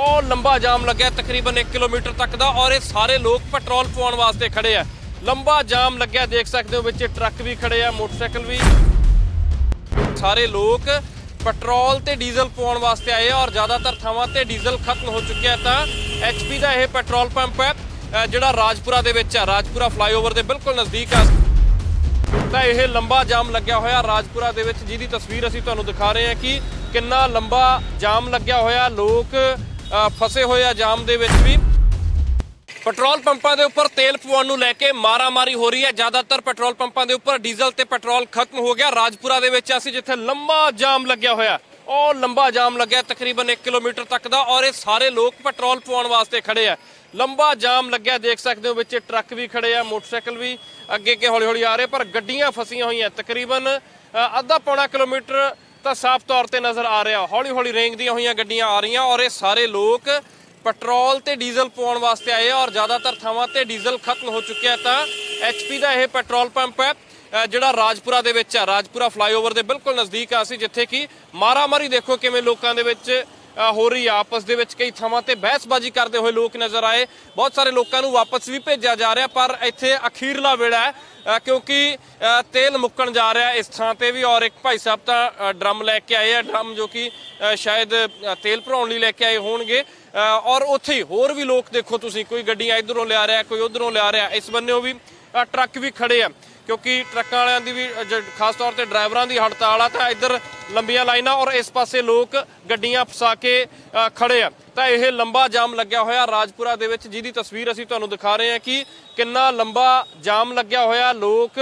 ਉਹ ਲੰਬਾ ਜਾਮ ਲੱਗਿਆ ਤਕਰੀਬਨ 1 ਕਿਲੋਮੀਟਰ ਤੱਕ ਦਾ ਔਰ ਇਹ ਸਾਰੇ ਲੋਕ ਪੈਟਰੋਲ ਪਵਾਉਣ ਵਾਸਤੇ ਖੜੇ ਆ। ਲੰਬਾ ਜਾਮ ਲੱਗਿਆ, ਦੇਖ ਸਕਦੇ ਹੋ ਵਿੱਚ ਟਰੱਕ ਵੀ ਖੜੇ ਆ, ਮੋਟਰਸਾਈਕਲ ਵੀ। ਸਾਰੇ ਲੋਕ ਪੈਟਰੋਲ ਤੇ ਡੀਜ਼ਲ ਪਵਾਉਣ ਵਾਸਤੇ ਆਏ ਆ ਔਰ ਜ਼ਿਆਦਾਤਰ ਥਾਵਾਂ ਤੇ ਡੀਜ਼ਲ ਖਤਮ ਹੋ ਚੁੱਕਿਆ ਹੈ ਤਾਂ ਐਚਪੀ ਦਾ ਇਹ ਪੈਟਰੋਲ ਪੰਪ ਹੈ ਜਿਹੜਾ ਰਾਜਪੁਰਾ ਦੇ ਵਿੱਚ ਆ। ਰਾਜਪੁਰਾ ਫਲਾਈਓਵਰ ਦੇ ਬਿਲਕੁਲ ਨਜ਼ਦੀਕ ਆ। ਤਾਂ ਇਹ ਲੰਬਾ ਜਾਮ ਲੱਗਿਆ ਹੋਇਆ ਰਾਜਪੁਰਾ ਦੇ ਵਿੱਚ, ਜਿਹਦੀ ਤਸਵੀਰ ਅਸੀਂ ਤੁਹਾਨੂੰ ਦਿਖਾ ਰਹੇ ਹਾਂ ਕਿ ਕਿੰਨਾ ਲੰਬਾ ਜਾਮ ਲੱਗਿਆ ਹੋਇਆ। ਲੋਕ ਫਸੇ ਹੋਏ ਆ ਜਾਮ ਦੇ ਵਿੱਚ ਵੀ। ਪੈਟਰੋਲ ਪੰਪਾਂ ਦੇ ਉੱਪਰ ਤੇਲ ਪਵਾਉਣ ਨੂੰ ਲੈ ਕੇ ਮਾਰਾਮਾਰੀ ਹੋ ਰਹੀ ਹੈ। ਜ਼ਿਆਦਾਤਰ ਪੈਟਰੋਲ ਪੰਪਾਂ ਦੇ ਉੱਪਰ ਡੀਜ਼ਲ ਤੇ ਪੈਟਰੋਲ ਖਤਮ ਹੋ ਗਿਆ। ਰਾਜਪੁਰਾ ਦੇ ਵਿੱਚ ਅਸੀਂ ਜਿੱਥੇ ਲੰਬਾ ਜਾਮ ਲੱਗਿਆ ਹੋਇਆ ਉਹ ਲੰਬਾ ਜਾਮ ਲੱਗਿਆ। ਤਕਰੀਬਨ 1 ਕਿਲੋਮੀਟਰ ਤੱਕ ਦਾ ਔਰ ਇਹ ਸਾਰੇ ਲੋਕ ਪੈਟਰੋਲ ਪਵਾਉਣ ਵਾਸਤੇ ਖੜੇ ਆ। ਲੰਬਾ ਜਾਮ ਲੱਗਿਆ ਦੇਖ ਸਕਦੇ ਹੋ ਵਿੱਚ ਟਰੱਕ ਵੀ ਖੜੇ ਆ ਮੋਟਰਸਾਈਕਲ ਵੀ ਅੱਗੇ ਅੱਗੇ ਹੌਲੀ ਹੌਲੀ ਆ ਰਹੇ ਪਰ ਗੱਡੀਆਂ ਫਸੀਆਂ ਹੋਈਆਂ। ਤਕਰੀਬਨ ਅ, ਅੱਧਾ ਪੌਣਾ ਕਿਲੋਮੀਟਰ ਤਾਂ ਸਾਫ਼ ਤੌਰ ਤੇ ਨਜ਼ਰ ਆ ਰਿਹਾ। ਹੌਲੀ ਹੌਲੀ ਰੇਂਗਦੀਆਂ ਹੋਈਆਂ ਗੱਡੀਆਂ ਆ ਰਹੀਆਂ ਔਰ ਇਹ ਸਾਰੇ ਲੋਕ ਪੈਟਰੋਲ ਤੇ ਡੀਜ਼ਲ ਪਵਾਉਣ ਵਾਸਤੇ ਆਏ ਔਰ ਜ਼ਿਆਦਾਤਰ ਥਾਵਾਂ ਤੇ ਡੀਜ਼ਲ ਖਤਮ ਹੋ ਚੁੱਕਿਆ ਹੈ ਤਾਂ ਐਚਪੀ ਦਾ ਇਹ ਪੈਟਰੋਲ ਪੰਪ ਹੈ ਜਿਹੜਾ ਰਾਜਪੁਰਾ ਦੇ ਵਿੱਚ ਆ ਰਾਜਪੁਰਾ ਫਲਾਈਓਵਰ ਦੇ ਬਿਲਕੁਲ ਨਜ਼ਦੀਕ ਆ ਅਸੀਂ ਜਿੱਥੇ ਕਿ ਮਾਰਾਮਾਰੀ ਦੇਖੋ ਕਿਵੇਂ ਲੋਕਾਂ ਦੇ ਵਿੱਚ ਹੋ ਰਹੀ ਆ। ਆਪਸ ਦੇ ਵਿੱਚ ਕਈ ਥਾਵਾਂ ਤੇ ਬਹਿਸਬਾਜ਼ੀ ਕਰਦੇ ਹੋਏ ਲੋਕ ਨਜ਼ਰ ਆਏ। ਬਹੁਤ ਸਾਰੇ ਲੋਕਾਂ ਨੂੰ ਵਾਪਸ ਵੀ ਭੇਜਿਆ ਜਾ ਰਿਹਾ, ਪਰ ਇੱਥੇ ਅਖੀਰਲਾ ਵੇਲਾ ਹੈ ਕਿਉਂਕਿ ਤੇਲ ਮੁੱਕਣ ਜਾ ਰਿਹਾ ਇਸ ਥਾਂ ਤੇ ਵੀ। ਔਰ ਇੱਕ ਭਾਈ ਸਾਹਿਬ ਤਾਂ ਡਰਮ ਲੈ ਕੇ ਆਏ ਆ, ਡਰਮ ਜੋ ਕਿ ਸ਼ਾਇਦ ਤੇਲ ਭਰਾਉਣ ਲਈ ਲੈ ਕੇ ਆਏ ਹੋਣਗੇ। ਔਰ ਉੱਥੇ ਹੀ ਹੋਰ ਵੀ ਲੋਕ ਦੇਖੋ ਤੁਸੀਂ, ਕੋਈ ਗੱਡੀਆਂ ਇਧਰੋਂ ਲਿਆ ਰਿਹਾ, ਕੋਈ ਉਧਰੋਂ ਲਿਆ ਰਿਹਾ। ਇਸ ਬੰਨੇੋਂ ਵੀ ਟਰੱਕ ਵੀ ਖੜੇ ਆ। ਕਿਉਂਕਿ ਟਰੱਕਾਂ ਵਾਲਿਆਂ ਦੀ ਵੀ ਜ- ਖਾਸ ਤੌਰ ਤੇ ਡਰਾਈਵਰਾਂ ਦੀ ਹੜਤਾਲ ਆ ਤਾਂ ਇੱਧਰ ਲੰਬੀਆਂ ਲਾਈਨਾਂ ਔਰ ਇਸ ਪਾਸੇ ਲੋਕ ਗੱਡੀਆਂ ਫਸਾ ਕੇ ਅ, ਖੜੇ ਆ। ਤਾਂ ਇਹ ਲੰਬਾ ਜਾਮ ਲੱਗਿਆ ਹੋਇਆ ਰਾਜਪੁਰਾ ਦੇ ਵਿੱਚ ਜਿਹਦੀ ਤਸਵੀਰ ਅਸੀਂ ਤੁਹਾਨੂੰ ਦਿਖਾ ਰਹੇ ਹਾਂ ਕਿ ਕਿੰਨਾ ਲੰਬਾ ਜਾਮ ਲੱਗਿਆ ਹੋਇਆ ਲੋਕ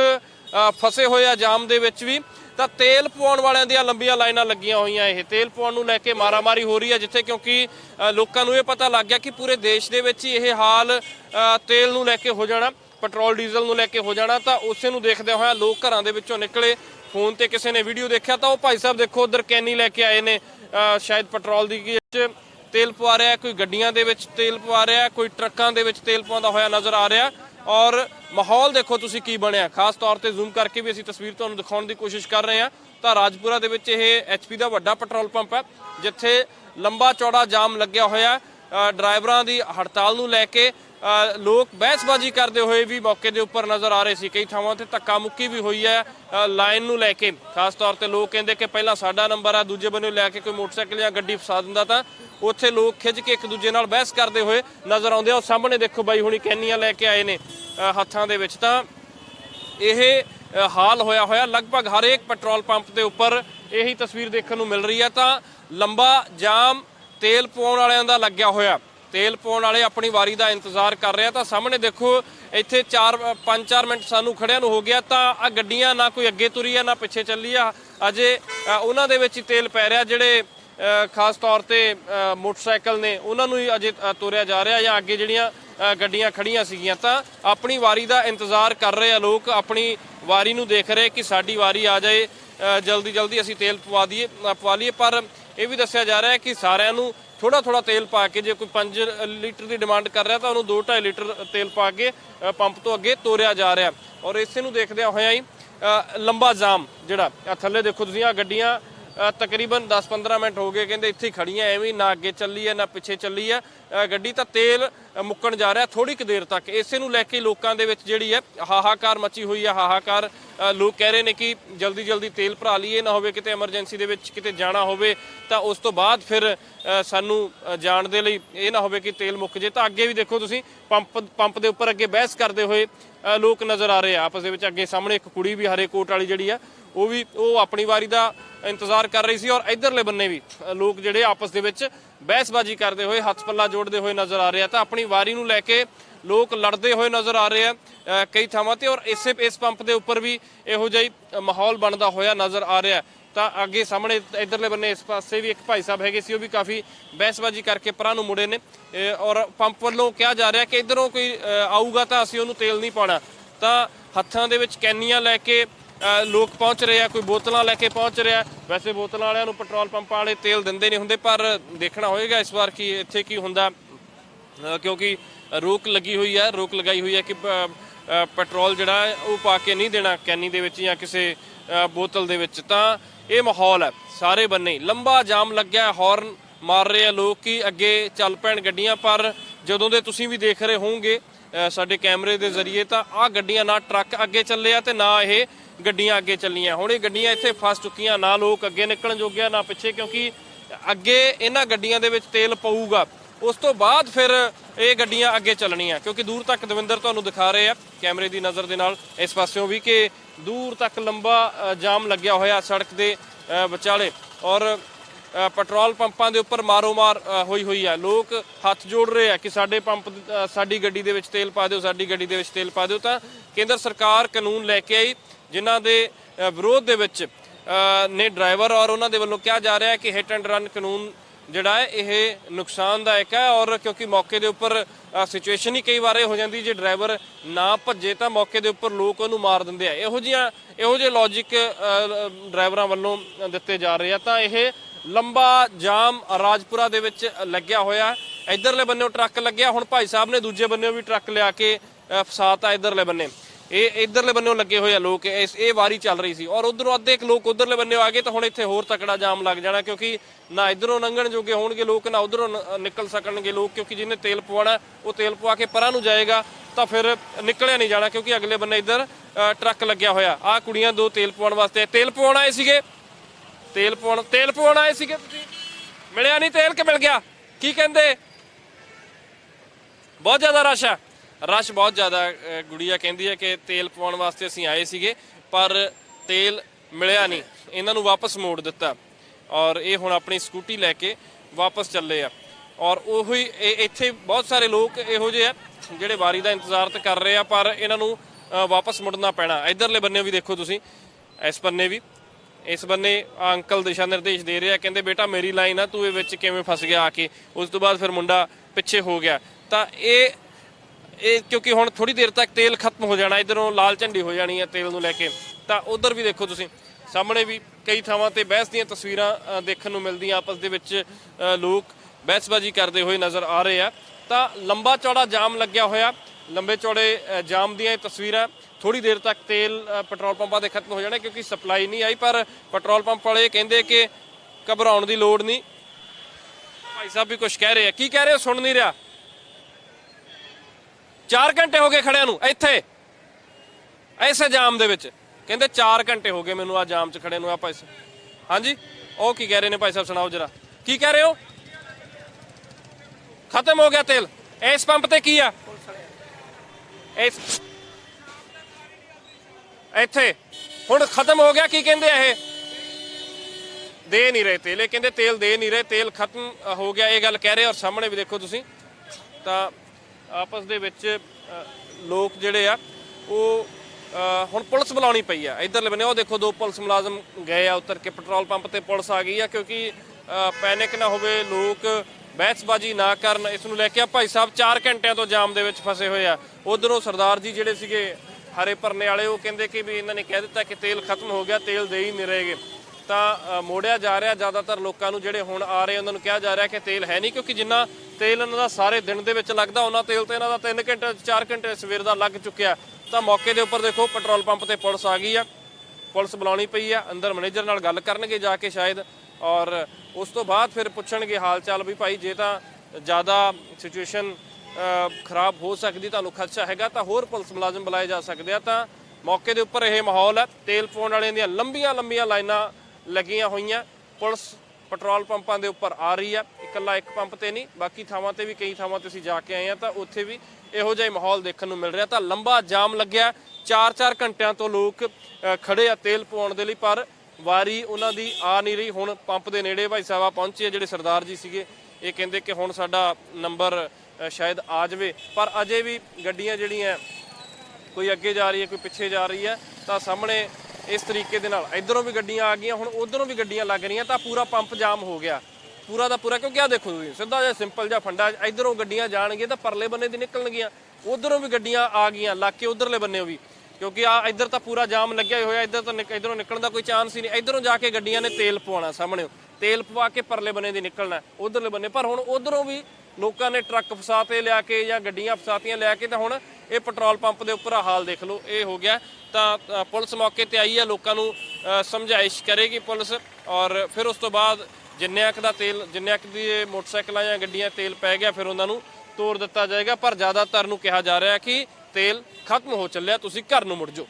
ਫਸੇ ਹੋਏ ਆ ਜਾਮ ਦੇ ਵਿੱਚ ਵੀ। ਤਾਂ ਤੇਲ ਪਵਾਉਣ ਵਾਲਿਆਂ ਦੀਆਂ ਲੰਬੀਆਂ ਲਾਈਨਾਂ ਲੱਗੀਆਂ ਹੋਈਆਂ ਇਹ। ਤੇਲ ਪਵਾਉਣ ਨੂੰ ਲੈ ਕੇ ਮਾਰਾਮਾਰੀ ਹੋ ਰਹੀ ਹੈ ਜਿੱਥੇ ਕਿਉਂਕਿ ਲੋਕਾਂ ਨੂੰ ਇਹ ਪਤਾ ਲੱਗ ਗਿਆ ਕਿ ਪੂਰੇ ਦੇਸ਼ ਦੇ ਵਿੱਚ ਹੀ ਇਹ ਹਾਲ ਤੇਲ ਨੂੰ ਲੈ ਕੇ ਹੋ ਜਾਣਾ। ਪੈਟਰੋਲ, ਡੀਜ਼ਲ ਨੂੰ ਲੈ ਕੇ ਹੋ ਜਾਣਾ, ਤਾਂ ਉਸੇ ਨੂੰ ਦੇਖਦੇ ਹੋਇਆ ਲੋਕ ਘਰਾਂ ਦੇ ਵਿੱਚੋਂ ਨਿਕਲੇ। ਫੋਨ ਤੇ ਕਿਸੇ ਨੇ ਵੀਡੀਓ ਦੇਖਿਆ, ਤਾਂ ਉਹ ਭਾਈ ਸਾਹਿਬ ਦੇਖੋ, ਉਧਰ ਕੈਨੀ ਲੈ ਕੇ ਆਏ ਨੇ। ਸ਼ਾਇਦ ਪੈਟਰੋਲ ਦੀ ਵਿੱਚ ਤੇਲ ਪਵਾ ਰਿਹਾ, ਕੋਈ ਗੱਡੀਆਂ ਦੇ ਵਿੱਚ ਤੇਲ ਪਵਾ ਰਿਹਾ, ਕੋਈ ਟਰੱਕਾਂ ਦੇ ਵਿੱਚ ਤੇਲ ਪਵਾਉਂਦਾ ਹੋਇਆ ਨਜ਼ਰ ਆ ਰਿਹਾ। ਔਰ ਮਾਹੌਲ ਦੇਖੋ ਤੁਸੀਂ ਕੀ ਬਣਿਆ। ਖਾਸ ਤੌਰ ਤੇ ਜ਼ੂਮ ਕਰਕੇ ਵੀ ਅਸੀਂ ਤਸਵੀਰ ਤੁਹਾਨੂੰ ਦਿਖਾਉਣ ਦੀ ਕੋਸ਼ਿਸ਼ ਕਰ ਰਹੇ ਹਾਂ। ਤਾਂ ਰਾਜਪੁਰਾ ਦੇ ਵਿੱਚ ਇਹ ਐਚਪੀ ਦਾ ਵੱਡਾ ਪੈਟਰੋਲ ਪੰਪ ਹੈ, ਜਿੱਥੇ ਲੰਬਾ ਚੌੜਾ ਜਾਮ ਲੱਗਿਆ ਹੋਇਆ। ਡਰਾਈਵਰਾਂ ਦੀ ਹੜਤਾਲ ਨੂੰ ਲੈ ਕੇ ਲੋਕ ਬਹਿਸਬਾਜ਼ੀ ਕਰਦੇ ਹੋਏ ਵੀ ਮੌਕੇ ਦੇ ਉੱਪਰ ਨਜ਼ਰ ਆ ਰਹੇ ਸੀ। ਕਈ ਥਾਵਾਂ ਤੇ ਧੱਕਾ ਮੁੱਕੀ ਵੀ ਹੋਈ ਹੈ ਲਾਈਨ ਨੂੰ ਲੈ ਕੇ। ਖਾਸ ਤੌਰ ਤੇ ਲੋਕ ਕਹਿੰਦੇ ਕਿ ਪਹਿਲਾਂ ਸਾਡਾ ਨੰਬਰ ਆ, ਦੂਜੇ ਬੰਨੇ ਲੈ ਕੇ ਕੋਈ ਮੋਟਰਸਾਈਕਲ ਜਾਂ ਗੱਡੀ ਫਸਾ ਦਿੰਦਾ ਤਾਂ ਉੱਥੇ ਲੋਕ ਖਿੱਚ ਕੇ ਇੱਕ ਦੂਜੇ ਨਾਲ ਬਹਿਸ ਕਰਦੇ ਹੋਏ ਨਜ਼ਰ ਆਉਂਦੇ ਆ। ਉਹ ਸਾਹਮਣੇ ਦੇਖੋ ਬਾਈ, ਹੁਣੀ ਕੈਨੀਆਂ ਲੈ ਕੇ ਆਏ ਨੇ ਹੱਥਾਂ ਦੇ ਵਿੱਚ ਤਾਂ ਇਹ ਹਾਲ ਹੋਇਆ ਹੋਇਆ। ਲਗਭਗ ਹਰੇਕ ਪੈਟਰੋਲ ਪੰਪ ਦੇ ਉੱਪਰ ਇਹੀ ਤਸਵੀਰ ਦੇਖਣ ਨੂੰ ਮਿਲ ਰਹੀ ਹੈ। ਤਾਂ ਲੰਬਾ ਜਾਮ ਤੇਲ ਪਵਾਉਣ ਵਾਲਿਆਂ ਦਾ ਲੱਗਿਆ ਹੋਇਆ। ਤੇਲ ਪਾਉਣ ਵਾਲੇ ਆਪਣੀ ਵਾਰੀ ਦਾ ਇੰਤਜ਼ਾਰ ਕਰ ਰਿਹਾ ਤਾਂ ਸਾਹਮਣੇ ਦੇਖੋ, ਇੱਥੇ 4 5-4 ਮਿੰਟ ਸਾਨੂੰ ਖੜਿਆਂ ਨੂੰ ਹੋ ਗਿਆ। ਤਾਂ ਆ ਗੱਡੀਆਂ ਨਾ ਕੋਈ ਅੱਗੇ ਤੁਰੀ ਆ, ਨਾ ਪਿੱਛੇ ਚੱਲੀ ਆ। ਅਜੇ ਉਹਨਾਂ ਦੇ ਵਿੱਚ ਹੀ ਤੇਲ ਪੈ ਰਿਹਾ। ਜਿਹੜੇ ਖਾਸ ਤੌਰ ਤੇ ਮੋਟਰਸਾਈਕਲ ਨੇ, ਉਹਨਾਂ ਨੂੰ ਹੀ ਅਜੇ ਤੋਰਿਆ ਜਾ ਰਿਹਾ ਜਾਂ ਅੱਗੇ ਜਿਹੜੀਆਂ ਗੱਡੀਆਂ ਖੜੀਆਂ ਸੀਗੀਆਂ। ਤਾਂ ਆਪਣੀ ਵਾਰੀ ਦਾ ਇੰਤਜ਼ਾਰ ਕਰ ਰਹੇ ਆ ਲੋਕ। ਆਪਣੀ ਵਾਰੀ ਨੂੰ ਦੇਖ ਰਹੇ ਕਿ ਸਾਡੀ ਵਾਰੀ ਆ ਜਾਏ। ਜਲਦੀ ਜਲਦੀ ਅਸੀਂ ਤੇਲ ਪਵਾ ਦਈਏ ਪਵਾ ਲਈਏ। ਪਰ ਇਹ ਵੀ ਦੱਸਿਆ ਜਾ ਰਿਹਾ ਹੈ ਕਿ ਸਾਰਿਆਂ ਨੂੰ ਥੋੜਾ ਥੋੜਾ ਤੇਲ ਪਾ ਕੇ ਜੇ ਕੋਈ 5 ਲੀਟਰ ਦੀ ਡਿਮਾਂਡ ਕਰ ਰਿਹਾ ਤਾਂ ਉਹਨੂੰ 2.5 ਲੀਟਰ ਤੇਲ ਪਾ ਕੇ ਪੰਪ ਤੋਂ ਅੱਗੇ ਤੋਰਿਆ ਜਾ ਰਿਹਾ ਔਰ ਇਸੇ ਨੂੰ ਦੇਖਦਿਆਂ ਹੋਇਆਂ ਹੀ ਲੰਬਾ ਜਾਮ ਜਿਹੜਾ ਆ ਥੱਲੇ ਦੇਖੋ ਤੁਸੀਂ ਆ ਗੱਡੀਆਂ ਤਕਰੀਬਨ 10-15 ਮਿੰਟ ਹੋ ਗਏ, ਕਹਿੰਦੇ ਇੱਥੇ ਹੀ ਖੜੀਆਂ ਐਵੇਂ ਨਾ ਅੱਗੇ ਚੱਲੀ ਹੈ, ਨਾ ਪਿੱਛੇ ਚੱਲੀ ਹੈ। ਗੱਡੀ ਤਾਂ ਤੇਲ ਮੁੱਕਣ ਜਾ ਰਿਹਾ ਥੋੜੀ ਕੁ ਦੇਰ ਤੱਕ। ਇਸੇ ਨੂੰ ਲੈ ਕੇ ਲੋਕਾਂ ਦੇ ਵਿੱਚ ਜਿਹੜੀ ਹੈ ਹਾਹਾਕਾਰ ਮਚੀ ਹੋਈ ਹੈ। ਹਾਹਾਕਾਰ ਲੋਕ ਕਹਿ ਰਹੇ ਨੇ ਕਿ ਜਲਦੀ ਜਲਦੀ ਤੇਲ ਭਰਾ ਲਈਏ, ਨਾ ਹੋਵੇ ਕਿਤੇ ਐਮਰਜੈਂਸੀ ਦੇ ਵਿੱਚ ਕਿਤੇ ਜਾਣਾ ਹੋਵੇ, ਤਾਂ ਉਸ ਤੋਂ ਬਾਅਦ ਫਿਰ ਸਾਨੂੰ ਜਾਣ ਦੇ ਲਈ ਇਹ ਨਾ ਹੋਵੇ ਕਿ ਤੇਲ ਮੁੱਕ ਜੇ। ਤਾਂ ਅੱਗੇ ਵੀ ਦੇਖੋ ਤੁਸੀਂ, ਪੰਪ ਪੰਪ ਦੇ ਉੱਪਰ ਅੱਗੇ ਬਹਿਸ ਕਰਦੇ ਹੋਏ ਲੋਕ ਨਜ਼ਰ ਆ ਰਹੇ ਆ। ਆਪਸ ਦੇ ਵਿੱਚ ਅੱਗੇ ਸਾਹਮਣੇ ਇੱਕ ਕੁੜੀ ਵੀ ਹਰੇ ਕੋਟ ਵਾਲੀ ਜਿਹੜੀ ਆ, ਉਹ ਵੀ, ਉਹ ਆਪਣੀ ਵਾਰੀ ਦਾ ਇੰਤਜ਼ਾਰ ਕਰ ਰਹੀ ਸੀ ਔਰ ਇਧਰਲੇ ਬੰਨੇ ਵੀ ਲੋਕ ਜਿਹੜੇ ਆਪਸ ਦੇ ਵਿੱਚ ਬਹਿਸਬਾਜ਼ੀ ਕਰਦੇ ਹੋਏ, ਹੱਥ ਪੱਲਾ ਜੋੜਦੇ ਹੋਏ ਨਜ਼ਰ ਆ ਰਹੇ ਆ ਤਾਂ ਆਪਣੀ ਵਾਰੀ ਨੂੰ ਲੈ ਕੇ ਲੋਕ ਲੜਦੇ ਹੋਏ ਨਜ਼ਰ ਆ ਰਹੇ ਆ ਕਈ ਥਾਵਾਂ ਤੇ। ਔਰ ਇਸੇ, ਇਸ ਪੰਪ ਦੇ ਉੱਪਰ ਵੀ ਇਹੋ ਜਿਹਾ ਹੀ ਮਾਹੌਲ ਬਣਦਾ ਹੋਇਆ ਨਜ਼ਰ ਆ ਰਿਹਾ ਤਾਂ ਅੱਗੇ ਸਾਹਮਣੇ ਇਧਰਲੇ ਬੰਨੇ ਇਸ ਪਾਸੇ ਵੀ ਇੱਕ ਭਾਈ ਸਾਹਿਬ ਹੈਗੇ ਸੀ, ਉਹ ਵੀ ਕਾਫੀ ਬਹਿਸਬਾਜ਼ੀ ਕਰਕੇ ਪਰਾਂ ਨੂੰ ਮੁੜੇ ਨੇ। ਔਰ ਪੰਪ ਵੱਲੋਂ ਕਿਹਾ ਜਾ ਰਿਹਾ ਕਿ ਇਧਰੋਂ ਕੋਈ ਆਊਗਾ ਤਾਂ ਅਸੀਂ ਉਹਨੂੰ ਤੇਲ ਨਹੀਂ ਪਾਉਣਾ। ਤਾਂ ਹੱਥਾਂ ਦੇ ਵਿੱਚ ਕੈਨੀਆਂ ਲੈ ਕੇ ਲੋਕ ਪਹੁੰਚ ਰਹੇ ਆ ਕੋਈ ਬੋਤਲਾਂ ਲੈ ਕੇ ਪਹੁੰਚ ਰਿਹਾ। ਵੈਸੇ ਬੋਤਲਾਂ ਵਾਲਿਆਂ ਨੂੰ ਪੈਟਰੋਲ ਪੰਪਾਂ ਵਾਲੇ ਤੇਲ ਦਿੰਦੇ ਨਹੀਂ ਹੁੰਦੇ ਪਰ ਦੇਖਣਾ ਹੋਏਗਾ ਇਸ ਵਾਰ ਕੀ ਇੱਥੇ ਕੀ ਹੁੰਦਾ। ਕਿਉਂਕਿ ਰੋਕ ਲੱਗੀ ਹੋਈ ਹੈ ਰੋਕ ਲਗਾਈ ਹੋਈ ਹੈ ਕਿ ਪੈਟਰੋਲ ਜਿਹੜਾ ਉਹ ਪਾ ਕੇ ਨਹੀਂ ਦੇਣਾ ਕੈਨੀ ਦੇ ਵਿੱਚ ਜਾਂ ਕਿਸੇ ਬੋਤਲ ਦੇ ਵਿੱਚ। ਤਾਂ ਇਹ ਮਾਹੌਲ ਹੈ ਸਾਰੇ ਬੰਨੇ ਲੰਬਾ ਜਾਮ ਲੱਗਿਆ ਹੈ, ਹਾਰਨ ਮਾਰ ਰਹੇ ਆ ਲੋਕ ਕਿ ਅੱਗੇ ਚੱਲ ਪੈਣ ਗੱਡੀਆਂ ਪਰ ਜਦੋਂ ਦੇ ਤੁਸੀਂ ਵੀ ਦੇਖ ਰਹੇ ਹੋਵੋਗੇ ਸਾਡੇ ਕੈਮਰੇ ਦੇ ਜ਼ਰੀਏ ਤਾਂ ਆਹ ਗੱਡੀਆਂ ਨਾ ਟਰੱਕ ਅੱਗੇ ਚੱਲੇ ਆ ਤੇ ਨਾ ਇਹ ਗੱਡੀਆਂ ਅੱਗੇ ਚੱਲੀਆਂ। ਹੁਣ ਇਹ ਗੱਡੀਆਂ ਇੱਥੇ ਫਸ ਚੁੱਕੀਆਂ, ਨਾ ਲੋਕ ਅੱਗੇ ਨਿਕਲਣ ਜੋਗੇ ਨਾ ਪਿੱਛੇ, ਕਿਉਂਕਿ ਅੱਗੇ ਇਹਨਾਂ ਗੱਡੀਆਂ ਦੇ ਵਿੱਚ ਤੇਲ ਪਊਗਾ। ਉਸ ਤੋਂ ਬਾਅਦ ਫਿਰ ਇਹ ਗੱਡੀਆਂ ਅੱਗੇ ਚੱਲਣੀਆਂ, ਕਿਉਂਕਿ ਦੂਰ ਤੱਕ ਦਵਿੰਦਰ ਤੁਹਾਨੂੰ ਦਿਖਾ ਰਹੇ ਆ, ਕੈਮਰੇ ਦੀ ਨਜ਼ਰ ਦੇ ਨਾਲ ਇਸ ਪਾਸਿਓਂ ਵੀ ਕਿ ਦੂਰ ਤੱਕ ਲੰਬਾ ਜਾਮ ਲੱਗਿਆ ਹੋਇਆ ਸੜਕ ਦੇ ਵਿਚਾਲੇ। ਔਰ ਪੈਟਰੋਲ ਪੰਪਾਂ ਦੇ ਉੱਪਰ ਮਾਰੋ-ਮਾਰ ਹੋਈ ਹੋਈ ਹੈ। ਲੋਕ ਹੱਥ ਜੋੜ ਰਹੇ ਆ ਕਿ ਸਾਡੇ ਪੰਪ ਸਾਡੀ ਗੱਡੀ ਦੇ ਵਿੱਚ ਤੇਲ ਪਾ ਦਿਓ, ਸਾਡੀ ਗੱਡੀ ਦੇ ਵਿੱਚ ਤੇਲ ਪਾ ਦਿਓ। ਤਾਂ ਕੇਂਦਰ ਸਰਕਾਰ ਕਾਨੂੰਨ ਲੈ ਕੇ ਆਈ, ਜਿਨ੍ਹਾਂ ਦੇ ਵਿਰੋਧ ਦੇ ਵਿੱਚ ਨੇ ਡਰਾਈਵਰ ਔਰ ਉਹਨਾਂ ਦੇ ਵੱਲੋਂ ਕਿਹਾ ਜਾ ਰਿਹਾ ਹੈ ਕਿ ਹਿੱਟ ਐਂਡ ਰਨ ਕਾਨੂੰਨ ਜਿਹੜਾ ਹੈ, ਇਹ ਨੁਕਸਾਨਦਾਇਕ ਹੈ ਔਰ ਕਿਉਂਕਿ ਮੌਕੇ ਦੇ ਉੱਪਰ ਸਿਚੁਏਸ਼ਨ ਹੀ ਕਈ ਵਾਰ ਇਹ ਹੋ ਜਾਂਦੀ ਜੇ ਡਰਾਈਵਰ ਨਾ ਭੱਜੇ ਤਾਂ ਮੌਕੇ ਦੇ ਉੱਪਰ ਲੋਕ ਉਹਨੂੰ ਮਾਰ ਦਿੰਦੇ ਆ। ਇਹੋ ਜਿਹੀਆਂ, ਇਹੋ ਜਿਹੇ ਲੌਜੀਕ ਡਰਾਈਵਰਾਂ ਵੱਲੋਂ ਦਿੱਤੇ ਜਾ ਰਹੇ ਆ। ਤਾਂ ਇਹ ਲੰਬਾ ਜਾਮ ਰਾਜਪੁਰਾ ਦੇ ਵਿੱਚ ਲੱਗਿਆ ਹੋਇਆ ਇਧਰਲੇ ਬੰਨੇੋਂ ਟਰੱਕ ਲੱਗਿਆ। ਹੁਣ ਭਾਈ ਸਾਹਿਬ ਨੇ ਦੂਜੇ ਬੰਨੇੋਂ ਵੀ ਟਰੱਕ ਲਿਆ ਕੇ ਅ, ਫਸਾਤਾ ਇਧਰਲੇ ਬੰਨੇ। ਇਹ ਇਧਰਲੇ ਬੰਨੇੋਂ ਲੱਗੇ ਹੋਏ ਆ ਲੋਕ। ਇਸ ਇਹ ਵਾਰੀ ਚੱਲ ਰਹੀ ਸੀ। ਔਰ ਉਧਰੋਂ ਅੱਧੇ ਇੱਕ ਲੋਕ ਉਧਰਲੇ ਬੰਨੇੋਂ ਆ ਗਏ ਤਾਂ ਹੁਣ ਇੱਥੇ ਹੋਰ ਤਕੜਾ ਜਾਮ ਲੱਗ ਜਾਣਾ ਕਿਉਂਕਿ ਨਾ ਇਧਰੋਂ ਲੰਘਣ ਜੋਗੇ ਹੋਣਗੇ ਲੋਕ ਨਾ ਉਧਰੋਂ ਨਿਕਲ ਸਕਣਗੇ ਲੋਕ ਕਿਉਂਕਿ ਜਿਹਨੇ ਤੇਲ ਪਵਾਉਣਾ ਉਹ ਤੇਲ ਪਵਾ ਕੇ ਪਰਾਂ ਨੂੰ ਜਾਏਗਾ ਤਾਂ ਫਿਰ ਨਿਕਲਿਆ ਨਹੀਂ ਜਾਣਾ ਕਿਉਂਕਿ ਅਗਲੇ ਬੰਨੇ ਇੱਧਰ ਟਰੱਕ ਲੱਗਿਆ ਹੋਇਆ। ਆਹ ਕੁੜੀਆਂ ਦੋ ਤੇਲ ਪਵਾਉਣ ਵਾਸਤੇ ਤੇਲ ਪਵਾਉਣ ਆਏ ਸੀਗੇ। ਤੇਲ ਪਵਾਉਣ ਤੇਲ ਪਵਾਉਣ ਆਏ ਸੀਗੇ ਤੁਸੀਂ? ਮਿਲਿਆ ਨਹੀਂ ਤੇਲ ਕਿ ਮਿਲ ਗਿਆ? ਕੀ ਕਹਿੰਦੇ? ਬਹੁਤ ਜ਼ਿਆਦਾ ਰਸ਼ ਆ ਰਸ਼ ਬਹੁਤ ਜ਼ਿਆਦਾ ਗੁੜੀਆ ਕਹਿੰਦੀ ਹੈ ਕਿ ਤੇਲ ਪਵਾਉਣ ਵਾਸਤੇ ਅਸੀਂ ਆਏ ਸੀਗੇ, ਪਰ ਤੇਲ ਮਿਲਿਆ ਨਹੀਂ। ਇਹਨਾਂ ਨੂੰ ਵਾਪਸ ਮੋੜ ਦਿੱਤਾ। ਔਰ ਇਹ ਹੁਣ ਆਪਣੀ ਸਕੂਟੀ ਲੈ ਕੇ ਵਾਪਸ ਚੱਲੇ ਆ। ਔਰ ਉਹੀ ਇਹ- ਇੱਥੇ ਬਹੁਤ ਸਾਰੇ ਲੋਕ ਇਹੋ ਜਿਹੇ ਆ, ਜਿਹੜੇ ਵਾਰੀ ਦਾ ਇੰਤਜ਼ਾਰ ਤਾਂ ਕਰ ਰਹੇ ਆ, ਪਰ ਇਹਨਾਂ ਨੂੰ ਵਾਪਸ ਮੁੜਨਾ ਪੈਣਾ। ਇਧਰਲੇ ਬੰਨੇ ਵੀ ਦੇਖੋ ਤੁਸੀਂ, ਇਸ ਬੰਨੇ ਵੀ। ਇਸ ਬੰਨੇ ਅੰਕਲ ਦਿਸ਼ਾ ਨਿਰਦੇਸ਼ ਦੇ ਰਿਹਾ, ਕਹਿੰਦੇ, ਬੇਟਾ, ਮੇਰੀ ਲਾਈਨ ਆ, ਤੂੰ ਇਹ ਵਿੱਚ ਕਿਵੇਂ ਫਸ ਗਿਆ ਆ ਕੇ? ਉਸ ਤੋਂ ਬਾਅਦ ਫਿਰ ਮੁੰਡਾ ਪਿੱਛੇ ਹੋ ਗਿਆ। ਤਾਂ ਇਹ ਇਹ ਕਿਉਂਕਿ ਹੁਣ ਥੋੜੀ ਦੇਰ ਤੱਕ ਤੇਲ ਖਤਮ ਹੋ ਜਾਣਾ, ਇਧਰੋਂ ਲਾਲ ਝੰਡੀ ਹੋ ਜਾਣੀ ਹੈ ਤੇਲ ਨੂੰ ਲੈ ਕੇ। ਤਾਂ ਉਧਰ ਵੀ ਦੇਖੋ ਤੁਸੀਂ, ਸਾਹਮਣੇ ਵੀ ਕਈ ਥਾਵਾਂ ਤੇ ਬਹਿਸ ਦੀਆਂ ਤਸਵੀਰਾਂ ਦੇਖਣ ਨੂੰ ਮਿਲਦੀਆਂ ਆਪਸ ਦੇ ਵਿੱਚ ਲੋਕ ਬਹਿਸਬਾਜ਼ੀ ਕਰਦੇ ਹੋਏ ਨਜ਼ਰ ਆ ਰਹੇ ਆ। ਤਾਂ ਲੰਬਾ ਚੌੜਾ ਜਾਮ ਲੱਗਿਆ ਹੋਇਆ। ਲੰਬੇ ਚੌੜੇ ਜਾਮ ਦੀਆਂ ਇਹ ਤਸਵੀਰਾਂ ਥੋੜੀ ਦੇਰ ਤੱਕ ਤੇਲ ਪੈਟਰੋਲ ਪੰਪਾਂ ਦੇ ਖਤਮ ਹੋ ਜਾਣਾ ਕਿਉਂਕਿ ਸਪਲਾਈ ਨਹੀਂ ਆਈ, ਪਰ ਪੈਟਰੋਲ ਪੰਪ ਵਾਲੇ ਕਹਿੰਦੇ ਕਿ ਘਬਰਾਉਣ ਦੀ ਲੋੜ ਨਹੀਂ। ਭਾਈ ਸਾਹਿਬ ਵੀ ਕੁਝ ਕਹਿ ਰਹੇ ਆ। ਕੀ ਕਹਿ ਰਹੇ ਹੋ? ਸੁਣ ਨਹੀਂ ਰਿਹਾ। 4 ਘੰਟੇ ਹੋ ਗਏ ਖੜਿਆਂ ਨੂੰ, ਇੱਥੇ। ਐਸੇ ਜਾਮ ਦੇ ਵਿੱਚ। ਕਹਿੰਦੇ 4 ਘੰਟੇ ਹੋ ਗਏ ਮੈਨੂੰ ਆ ਜਾਮ 'ਚ ਖੜੇ ਨੂੰ ਆ ਭਾਈ ਸਾਹਿਬ। ਹਾਂਜੀ? ਉਹ ਕੀ ਕਹਿ ਰਹੇ ਨੇ ਭਾਈ ਸਾਹਿਬ, ਸੁਣਾਓ ਜਰਾ। ਕੀ ਕਹਿ ਰਹੇ ਹੋ? ਖਤਮ ਹੋ ਗਿਆ ਤੇਲ। ਇਸ ਪੰਪ ਤੇ ਕੀ ਆ? ਇਸ ਇੱਥੇ। ਹੁਣ ਖਤਮ ਹੋ ਗਿਆ, ਕੀ ਕਹਿੰਦੇ ਆ ਇਹ? ਦੇ ਨਹੀਂ ਰਹੇ ਤੇਲ, ਇਹ ਕਹਿੰਦੇ ਤੇਲ ਦੇ ਨਹੀਂ ਰਹੇ, ਤੇਲ ਖਤਮ ਹੋ ਗਿਆ, ਇਹ ਗੱਲ ਕਹਿ ਰਹੇ ਔਰ ਸਾਹਮਣੇ ਵੀ ਦੇਖੋ ਤੁਸੀਂ, ਤਾਂ ਆਪਸ ਦੇ ਵਿੱਚ ਲੋਕ ਜਿਹੜੇ ਆ, ਉਹ ਹੁਣ ਪੁਲਿਸ ਬੁਲਾਉਣੀ ਪਈ ਆ। ਇਧਰਲੇ ਬੰਨੇ, ਉਹ ਦੇਖੋ ਦੋ ਪੁਲਿਸ ਮੁਲਾਜ਼ਮ ਗਏ ਆ ਉਤਰ ਕੇ, ਪੈਟਰੋਲ ਪੰਪ ਤੇ ਪੁਲਿਸ ਆ ਗਈ ਆ, ਕਿਉਂਕਿ ਪੈਨਿਕ ਨਾ ਹੋਵੇ, ਲੋਕ ਬਹਿਸਬਾਜ਼ੀ ਨਾ ਕਰਨ, ਇਸ ਨੂੰ ਲੈ ਕੇ ਆ ਭਾਈ ਸਾਹਿਬ 4 ਘੰਟਿਆਂ ਤੋਂ ਜਾਮ ਦੇ ਵਿੱਚ ਫਸੇ ਹੋਏ ਆ। ਉਧਰੋਂ ਸਰਦਾਰ ਜੀ ਜਿਹੜੇ ਸੀਗੇ ਹਰੇ ਪਰਨੇ ਵਾਲੇ, ਉਹ ਕਹਿੰਦੇ ਕਿ ਵੀ ਇਹਨਾਂ ਨੇ ਕਹਿ ਦਿੱਤਾ ਕਿ ਤੇਲ ਖਤਮ ਹੋ ਗਿਆ, ਤੇਲ ਦੇ ਹੀ ਨਹੀਂ ਰਹੇਗੇ। ਤਾਂ ਮੋੜਿਆ ਜਾ ਰਿਹਾ ਜ਼ਿਆਦਾਤਰ ਲੋਕਾਂ ਨੂੰ ਜਿਹੜੇ ਹੁਣ ਆ ਰਹੇ, ਉਹਨਾਂ ਨੂੰ ਕਿਹਾ ਜਾ ਰਿਹਾ ਕਿ ਤੇਲ ਹੈ ਨਹੀਂ, ਕਿਉਂਕਿ ਜਿੰਨਾ ਤੇਲ ਇਹਨਾਂ ਦਾ ਸਾਰੇ ਦਿਨ ਦੇ ਵਿੱਚ ਲੱਗਦਾ, ਉਹਨਾਂ ਤੇਲ ਤੇ ਇਹਨਾਂ ਦਾ 3 ਘੰਟੇ 4 ਘੰਟੇ ਸਵੇਰ ਦਾ ਲੱਗ ਚੁੱਕਿਆ। ਤਾਂ ਮੌਕੇ ਦੇ ਉੱਪਰ ਦੇਖੋ, ਪੈਟਰੋਲ ਪੰਪ ਤੇ ਪੁਲਿਸ ਆ ਗਈ ਆ। ਪੁਲਿਸ ਬੁਲਾਉਣੀ ਪਈ ਆ, ਅੰਦਰ ਮੈਨੇਜਰ ਨਾਲ ਗੱਲ ਕਰਨਗੇ ਜਾ ਕੇ ਸ਼ਾਇਦ। ਔਰ ਉਸ ਤੋਂ ਬਾਅਦ ਫਿਰ ਪੁੱਛਣਗੇ ਹਾਲ ਚਾਲ ਵੀ ਭਾਈ ਜੇ ਤਾਂ ਜ਼ਿਆਦਾ ਸਿਚੁਏਸ਼ਨ ਖਰਾਬ ਹੋ ਸਕਦੀ ਤੁਹਾਨੂੰ ਖਦਸ਼ਾ ਹੈਗਾ ਤਾਂ ਹੋਰ ਪੁਲਿਸ ਮੁਲਾਜ਼ਮ ਬੁਲਾਏ ਜਾ ਸਕਦੇ ਆ। ਤਾਂ ਮੌਕੇ ਦੇ ਉੱਪਰ ਇਹ ਮਾਹੌਲ ਹੈ ਤੇਲ ਪਾਉਣ ਵਾਲਿਆਂ ਦੀਆਂ ਲੰਬੀਆਂ ਲੰਬੀਆਂ ਲਾਈਨਾਂ ਲੱਗੀਆਂ ਹੋਈਆਂ। ਪੁਲਿਸ ਪੈਟਰੋਲ ਪੰਪਾਂ ਦੇ ਉੱਪਰ ਆ ਰਹੀ ਹੈ ਇਕੱਲਾ ਇੱਕ ਪੰਪ ਤੇ ਨਹੀਂ ਬਾਕੀ ਥਾਵਾਂ ਤੇ ਵੀ ਕਈ ਥਾਵਾਂ ਤੇ ਅਸੀਂ ਜਾ ਕੇ ਆਏ ਆ ਤਾਂ ਉੱਥੇ ਵੀ ਇਹੋ ਜਿਹਾ ਮਾਹੌਲ ਦੇਖਣ ਨੂੰ ਮਿਲ ਰਿਹਾ। ਤਾਂ ਲੰਬਾ ਜਾਮ ਲੱਗਿਆ 4-4 ਘੰਟਿਆਂ ਤੋਂ ਲੋਕ ਅ, ਖੜੇ ਆ ਤੇਲ ਪਵਾਉਣ ਦੇ ਲਈ ਪਰ ਵਾਰੀ ਉਹਨਾਂ ਦੀ ਆ ਨਹੀਂ ਰਹੀ। ਹੁਣ ਪੰਪ ਦੇ ਨੇੜੇ ਭਾਈ ਸਾਹਿਬਾ ਪਹੁੰਚੇ ਜਿਹੜੇ ਸਰਦਾਰ ਜੀ ਸੀਗੇ। ਇਹ ਕਹਿੰਦੇ ਕਿ ਹੁਣ ਸਾਡਾ ਨੰਬਰ ਸ਼ਾਇਦ ਆ ਜਾਵੇ। ਪਰ ਅਜੇ ਵੀ ਗੱਡੀਆਂ ਜਿਹੜੀਆਂ, ਕੋਈ ਅੱਗੇ ਜਾ ਰਹੀ ਹੈ, ਕੋਈ ਪਿੱਛੇ ਜਾ ਰਹੀ ਹੈ, ਤਾਂ ਸਾਹਮਣੇ ਇਸ ਤਰੀਕੇ ਦੇ ਨਾਲ ਇਧਰੋਂ ਵੀ ਗੱਡੀਆਂ ਆ ਗਈਆਂ, ਹੁਣ ਉਧਰੋਂ ਵੀ ਗੱਡੀਆਂ ਲੱਗ ਰਹੀਆਂ, ਤਾਂ ਪੂਰਾ ਪੰਪ ਜਾਮ ਹੋ ਗਿਆ। ਪੂਰਾ ਦਾ ਪੂਰਾ, ਕਿਉਂਕਿ ਆ ਦੇਖੋ ਤੁਸੀਂ, ਸਿੱਧਾ ਜਿਹਾ ਸਿੰਪਲ ਜਿਹਾ ਫੰਡਾ, ਇਧਰੋਂ ਗੱਡੀਆਂ ਜਾਣਗੀਆਂ ਤਾਂ ਪਰਲੇ ਬੰਨੇ ਦੀ ਨਿਕਲਣਗੀਆਂ, ਉਧਰੋਂ ਵੀ ਗੱਡੀਆਂ ਆ ਗਈਆਂ ਲੱਗ ਕੇ ਉਧਰਲੇ ਬੰਨੇ ਵੀ। ਕਿਉਂਕਿ ਆ ਇੱਧਰ ਤਾਂ ਪੂਰਾ ਜਾਮ ਲੱਗਿਆ ਹੀ ਹੋਇਆ, ਇੱਧਰ ਤਾਂ ਨਿਕ- ਇੱਧਰੋਂ ਨਿਕਲਣ ਦਾ ਕੋਈ ਚਾਂਸ ਹੀ ਨਹੀਂ। ਇੱਧਰੋਂ ਜਾ ਕੇ ਗੱਡੀਆਂ ਨੇ ਤੇਲ ਪਵਾਉਣਾ ਸਾਹਮਣੇ। ਤੇਲ ਪਵਾ ਕੇ ਪਰਲੇ ਬੰਨੇ ਦੀ ਨਿਕਲਣਾ, ਉਧਰਲੇ ਬੰਨੇ। ਪਰ ਹੁਣ ਉਧਰੋਂ ਵੀ ਲੋਕਾਂ ਨੇ ਟਰੱਕ ਫਸਾਤੇ ਲਿਆ ਕੇ ਜਾਂ ਗੱਡੀਆਂ ਫਸਾਤੀਆਂ ਲਿਆ ਕੇ, ਤਾਂ ਹੁਣ ਇਹ ਪੈਟਰੋਲ ਪੰਪ ਦੇ ਉੱਪਰ ਹਾਲ ਦੇਖ ਲਓ, ਇਹ ਹੋ ਗਿਆ। ਤਾਂ ਪੁਲਿਸ ਮੌਕੇ ਤੇ ਆਈ ਹੈ ਲੋਕਾਂ ਨੂੰ ਸਮਝਾਇਸ਼ ਕਰੇਗੀ ਪੁਲਿਸ ਔਰ ਫਿਰ ਉਸ ਤੋਂ ਬਾਅਦ ਜਿੰਨਿਆਂ ਕੁ ਦਾ ਤੇਲ ਜਿੰਨਿਆਂ ਕੁ ਦੀ ਮੋਟਰਸਾਈਕਲਾਂ ਜਾਂ ਗੱਡੀਆਂ ਤੇਲ ਪੈ ਗਿਆ, ਫਿਰ ਉਹਨਾਂ ਨੂੰ ਤੋੜ ਦਿੱਤਾ ਜਾਏਗਾ। ਪਰ ਜ਼ਿਆਦਾਤਰ ਨੂੰ ਕਿਹਾ ਜਾ ਰਿਹਾ ਕਿ ਤੇਲ ਖਤਮ ਹੋ ਚੱਲਿਆ ਤੁਸੀਂ ਘਰ ਨੂੰ ਮੁੜ ਜਾਓ।